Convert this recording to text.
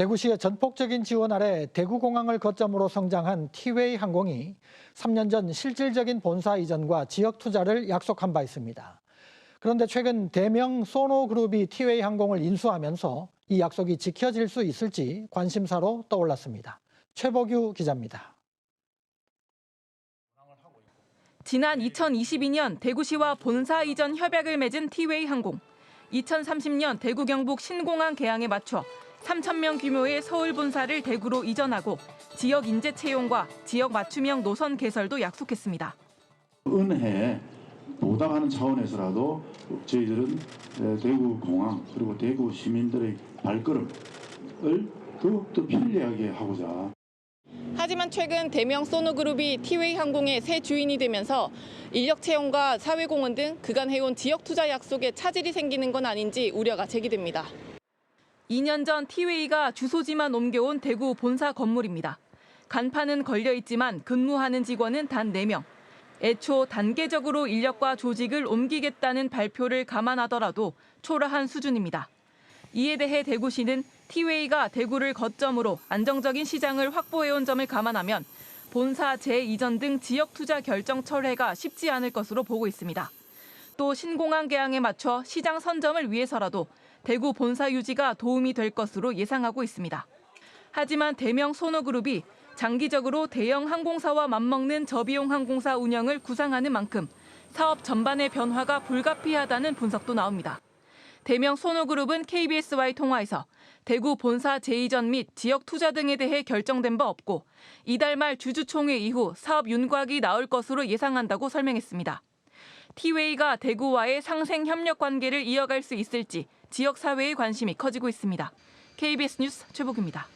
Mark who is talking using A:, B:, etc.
A: 대구시의 전폭적인 지원 아래 대구공항을 거점으로 성장한 티웨이 항공이 3년 전 실질적인 본사 이전과 지역 투자를 약속한 바 있습니다. 그런데 최근 대명 소노그룹이 티웨이 항공을 인수하면서 이 약속이 지켜질 수 있을지 관심사로 떠올랐습니다. 최복유 기자입니다.
B: 지난 2022년 대구시와 본사 이전 협약을 맺은 티웨이 항공. 2030년 대구 경북 신공항 개항에 맞춰 3,000명 규모의 서울 본사를 대구로 이전하고 지역 인재 채용과 지역 맞춤형 노선 개설도 약속했습니다.
C: 은혜에 보답하는 차원에서라도 저희들은 대구 공항 그리고 대구 시민들의 발걸음을 더욱더 편리하게 하고자
B: 하지만 최근 대명 소노그룹이 티웨이 항공의 새 주인이 되면서 인력 채용과 사회 공헌 등 그간 해온 지역 투자 약속에 차질이 생기는 건 아닌지 우려가 제기됩니다. 2년 전 티웨이가 주소지만 옮겨온 대구 본사 건물입니다. 간판은 걸려 있지만 근무하는 직원은 단 4명. 애초 단계적으로 인력과 조직을 옮기겠다는 발표를 감안하더라도 초라한 수준입니다. 이에 대해 대구시는 티웨이가 대구를 거점으로 안정적인 시장을 확보해온 점을 감안하면 본사 재이전 등 지역 투자 결정 철회가 쉽지 않을 것으로 보고 있습니다. 또 신공항 개항에 맞춰 시장 선점을 위해서라도 대구 본사 유지가 도움이 될 것으로 예상하고 있습니다. 하지만 대명 소노그룹이 장기적으로 대형 항공사와 맞먹는 저비용 항공사 운영을 구상하는 만큼 사업 전반의 변화가 불가피하다는 분석도 나옵니다. 대명 소노그룹은 KBS와의 통화에서 대구 본사 재이전 및 지역 투자 등에 대해 결정된 바 없고 이달 말 주주총회 이후 사업 윤곽이 나올 것으로 예상한다고 설명했습니다. 티웨이가 대구와의 상생 협력 관계를 이어갈 수 있을지 지역 사회의 관심이 커지고 있습니다. KBS 뉴스 최복입니다.